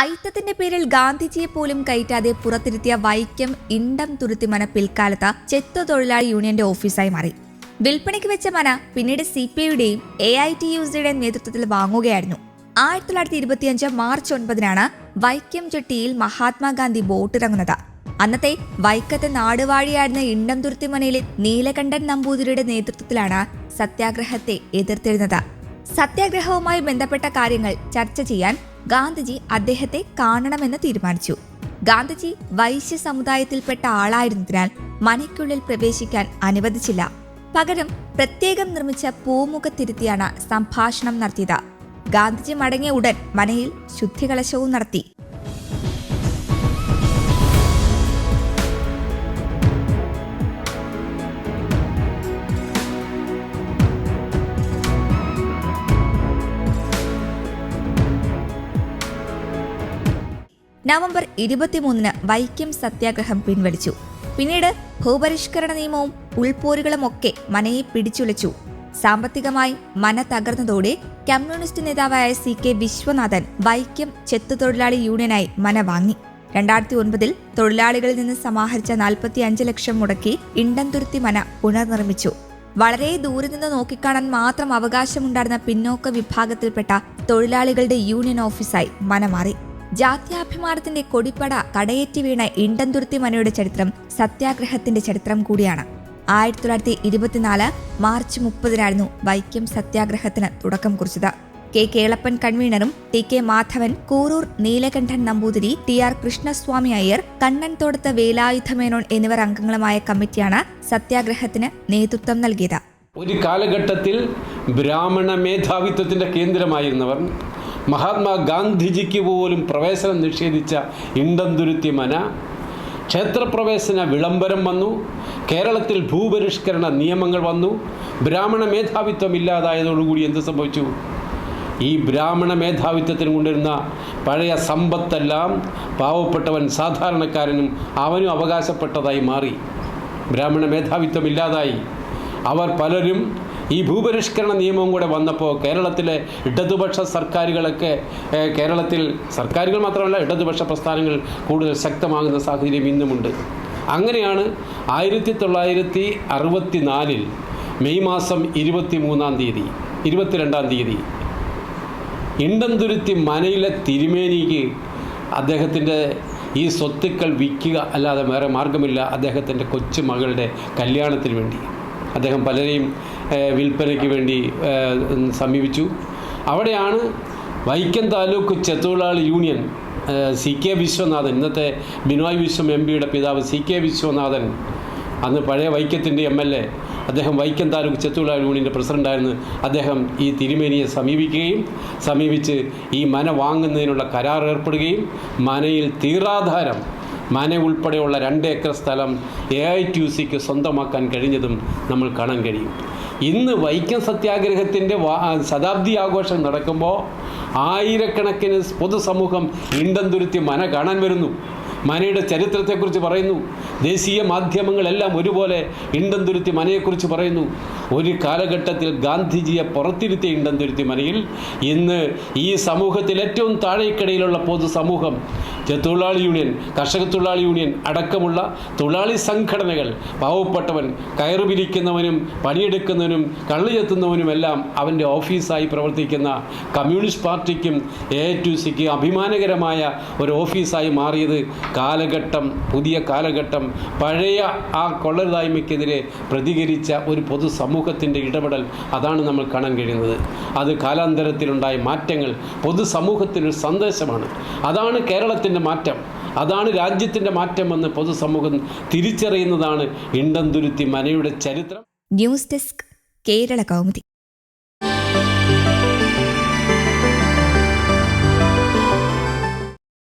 ഐത്തത്തിന്റെ പേരിൽ ഗാന്ധിജിയെ പോലും കയറ്റാതെ പുറത്തിരുത്തിയ വൈക്കം ഇണ്ടം തുരുത്തി മന പിൽക്കാലത്ത് ചെത്തു തൊഴിലാളി യൂണിയന്റെ ഓഫീസായി മാറി. വിൽപ്പനയ്ക്ക് വെച്ച മന പിന്നീട് സി പി ഐയുടെയും എ ഐ ടി യുസിയുടെയും നേതൃത്വത്തിൽ വാങ്ങുകയായിരുന്നു. ആയിരത്തി തൊള്ളായിരത്തി ഇരുപത്തിയഞ്ച് മാർച്ച് ഒൻപതിനാണ് വൈക്കം ചെട്ടിയിൽ മഹാത്മാഗാന്ധി ബോട്ടിറങ്ങുന്നത് അന്നത്തെ വൈക്കത്തെ നാടുവാഴിയായിരുന്ന ഇണ്ടം മനയിലെ നീലകണ്ഠൻ നമ്പൂതിരിയുടെ നേതൃത്വത്തിലാണ് സത്യാഗ്രഹത്തെ എതിർത്തിരുന്നത് സത്യാഗ്രഹവുമായി ബന്ധപ്പെട്ട കാര്യങ്ങൾ ചർച്ച ചെയ്യാൻ ഗാന്ധിജി അദ്ദേഹത്തെ കാണണമെന്ന് തീരുമാനിച്ചു. ഗാന്ധിജി വൈശ്യ സമുദായത്തിൽപ്പെട്ട ആളായിരുന്നതിനാൽ മനയ്ക്കുള്ളിൽ പ്രവേശിക്കാൻ അനുവദിച്ചില്ല. പകരം പ്രത്യേകം നിർമ്മിച്ച പൂമുഖത്തിരുത്തിയാണ് സംഭാഷണം നടത്തിയത്. ഗാന്ധിജി മടങ്ങിയ ഉടൻ മനയിൽ ശുദ്ധികലശവും നടത്തി. നവംബർ ഇരുപത്തിമൂന്നിന് വൈക്കം സത്യാഗ്രഹം പിൻവലിച്ചു. പിന്നീട് ഭൂപരിഷ്കരണ നിയമവും ഉൾപോരുകളുമൊക്കെ മനയെ പിടിച്ചുലച്ചു. സാമ്പത്തികമായി മന തകർന്നതോടെ കമ്മ്യൂണിസ്റ്റ് നേതാവായ സി കെ വിശ്വനാഥൻ വൈക്കം ചെത്തുതൊഴിലാളി യൂണിയനായി മന വാങ്ങി. രണ്ടായിരത്തി ഒൻപതിൽ തൊഴിലാളികളിൽ നിന്ന് സമാഹരിച്ച നാൽപ്പത്തി അഞ്ച് ലക്ഷം മുടക്കി ഇണ്ടംതുരുത്തി മന പുനർനിർമ്മിച്ചു. വളരെ ദൂരെ നിന്ന് നോക്കിക്കാണാൻ മാത്രം അവകാശമുണ്ടായിരുന്ന പിന്നോക്ക വിഭാഗത്തിൽപ്പെട്ട തൊഴിലാളികളുടെ യൂണിയൻ ഓഫീസായി മന മാറി. ജാത്യാഭിമാനത്തിന്റെ കൊടിപ്പട കടയേറ്റി വീണ ഇണ്ടന്തുരുത്തി മനയുടെ ചരിത്രം സത്യാഗ്രഹത്തിന്റെ ചരിത്രം കൂടിയാണ്. ആയിരത്തി തൊള്ളായിരത്തി ഇരുപത്തിനാല് മാർച്ച് മുപ്പതിനായിരുന്നു വൈക്കം സത്യാഗ്രഹത്തിന് തുടക്കം കുറിച്ചത്. K. Kelappan കൺവീനറും T. K. Madhavan Kurur Neelakantan Namboothiri T. R. Krishnaswamy Iyer Kannan Kannanthodath Velayudha Menon എന്നിവർ അംഗങ്ങളുമായ കമ്മിറ്റിയാണ് സത്യാഗ്രഹത്തിന് നേതൃത്വം നൽകിയത്. ഒരു കാലഘട്ടത്തിൽ ബ്രാഹ്മണ മേധാവിത്വത്തിന്റെ കേന്ദ്രമായിരുന്നവർ മഹാത്മാഗാന്ധിജിക്ക് പോലും പ്രവേശനം നിഷേധിച്ച ഇണ്ടന്തുരുത്തി മന ക്ഷേത്രപ്രവേശന വിളംബരം വന്നു കേരളത്തിൽ ഭൂപരിഷ്കരണ നിയമങ്ങൾ വന്നു ബ്രാഹ്മണ മേധാവിത്വം ഇല്ലാതായതോടുകൂടി എന്ത് സംഭവിച്ചു? ഈ ബ്രാഹ്മണ മേധാവിത്വത്തിന് കൊണ്ടിരുന്ന പഴയ സമ്പത്തെല്ലാം പാവപ്പെട്ടവൻ സാധാരണക്കാരനും അവനും അവകാശപ്പെട്ടതായി മാറി. ബ്രാഹ്മണ മേധാവിത്വം ഇല്ലാതായി അവർ പലരും ഈ ഭൂപരിഷ്കരണ നിയമവും കൂടെ വന്നപ്പോൾ കേരളത്തിലെ ഇടതുപക്ഷ സർക്കാരുകളൊക്കെ കേരളത്തിൽ സർക്കാരുകൾ മാത്രമല്ല ഇടതുപക്ഷ പ്രസ്ഥാനങ്ങൾ കൂടുതൽ ശക്തമാകുന്ന സാഹചര്യം ഇന്നുമുണ്ട്. അങ്ങനെയാണ് ആയിരത്തി തൊള്ളായിരത്തി അറുപത്തി നാലിൽ മെയ് മാസം ഇരുപത്തി മൂന്നാം തീയതി ഇരുപത്തിരണ്ടാം തീയതി ഇണ്ടംതുരുത്തി മനയിലെ തിരുമേനിക്ക് അദ്ദേഹത്തിന്റെ ഈ സ്വത്തുക്കൾ വിൽക്കുക അല്ലാതെ വേറെ മാർഗമില്ല അദ്ദേഹത്തിന്റെ കൊച്ചു മകളുടെ കല്യാണത്തിന് വേണ്ടി. അദ്ദേഹം പലരെയും വിൽപ്പനയ്ക്ക് വേണ്ടി സമീപിച്ചു. അവിടെയാണ് വൈക്കം താലൂക്ക് ചെത്തൊഴിലാളി യൂണിയൻ സി കെ വിശ്വനാഥൻ ഇന്നത്തെ ബിനോയ് വിശ്വം എം പിയുടെ പിതാവ് സി കെ വിശ്വനാഥൻ അന്ന് പഴയ വൈക്കത്തിന്റെ എം എൽ എ. അദ്ദേഹം വൈക്കം താലൂക്ക് ചെത്തുതൊഴിലാളി യൂണിയന്റെ പ്രസിഡന്റായിരുന്നു അദ്ദേഹം ഈ തിരുമേനിയെ സമീപിക്കുകയും സമീപിച്ച് ഈ മന വാങ്ങുന്നതിനുള്ള കരാർ ഏർപ്പെടുകയും മനയിൽ തീറാധാരം മന ഉൾപ്പെടെയുള്ള രണ്ട് ഏക്കർ സ്ഥലം എ ഐ ടി യു സിക്ക് സ്വന്തമാക്കാൻ കഴിഞ്ഞതും നമ്മൾ കാണാൻ കഴിയും. ഇന്ന് വൈക്കം സത്യാഗ്രഹത്തിന്റെ ശതാബ്ദി ആഘോഷം നടക്കുമ്പോൾ ആയിരക്കണക്കിന് പൊതുസമൂഹം ഇണ്ടംതുരുത്തി മന കാണാൻ വരുന്നു. മനയുടെ ചരിത്രത്തെക്കുറിച്ച് പറയുന്നു. ദേശീയ മാധ്യമങ്ങളെല്ലാം ഒരുപോലെ ഇണ്ടന്തുരുത്തി മനയെക്കുറിച്ച് പറയുന്നു. ഒരു കാലഘട്ടത്തിൽ ഗാന്ധിജിയെ പുറത്തിരുത്തിയ ഇണ്ടന്തുരുത്തി മനയിൽ ഇന്ന് ഈ സമൂഹത്തിൽ ഏറ്റവും താഴേക്കിടയിലുള്ള പൊതുസമൂഹം തൊഴിലാളി യൂണിയൻ കർഷക തൊഴിലാളി യൂണിയൻ അടക്കമുള്ള തൊഴിലാളി സംഘടനകൾ പാവപ്പെട്ടവൻ കയറ് പിരിക്കുന്നവനും പണിയെടുക്കുന്നവനും കള്ളു ചെത്തുന്നവനുമെല്ലാം അവന്റെ ഓഫീസായി പ്രവർത്തിക്കുന്ന കമ്മ്യൂണിസ്റ്റ് പാർട്ടിക്കും എ ടു സിക്ക് അഭിമാനകരമായ ഒരു ഓഫീസായി മാറിയത് കാലഘട്ടം പുതിയ കാലഘട്ടം പഴയ ആ കൊള്ളരുതായ്മയ്ക്കെതിരെ പ്രതികരിച്ച ഒരു പൊതുസമൂഹത്തിന്റെ ഇടപെടൽ അതാണ് നമ്മൾ കാണാൻ കഴിയുന്നത്. അത് കാലാന്തരത്തിലുണ്ടായ മാറ്റങ്ങൾ പൊതുസമൂഹത്തിനൊരു സന്ദേശമാണ്. അതാണ് കേരളത്തിന്റെ മാറ്റം. അതാണ് രാജ്യത്തിന്റെ മാറ്റമെന്ന് പൊതുസമൂഹം തിരിച്ചറിയുന്നതാണ് ഇണ്ടന്തുരുത്തി മനയുടെ ചരിത്രം. News desk Kerala Kaumudi